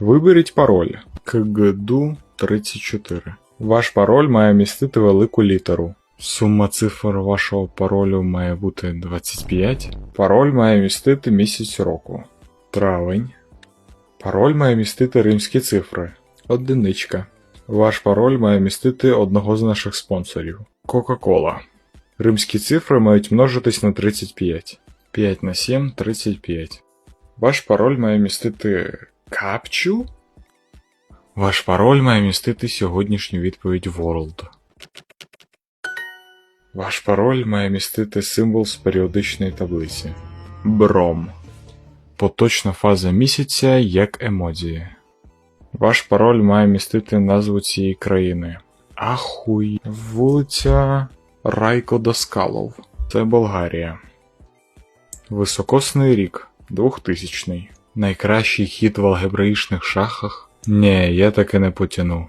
Виберіть пароль КГДУ 34. Ваш пароль має містити велику літеру. Сума цифр вашого паролю має бути 25. Пароль має містити місяць року. Травень. Пароль має містити римські цифри. Одиничка. Ваш пароль має містити одного з наших спонсорів. Кока-Кола. Римські цифри мають множитись на 35. 5 на 7 35. Ваш пароль має містити капчу? Ваш пароль має містити сьогоднішню відповідь World. Ваш пароль має містити символ з періодичної таблиці. Бром. Поточна фаза місяця як емодзі. Ваш пароль має містити назву цієї країни. Ахуй. Вулиця Райко Доскалов. Це Болгарія. Високосний рік 2000. Найкращий хід в алгебраїчних шахах? Ні, я таки не потяну.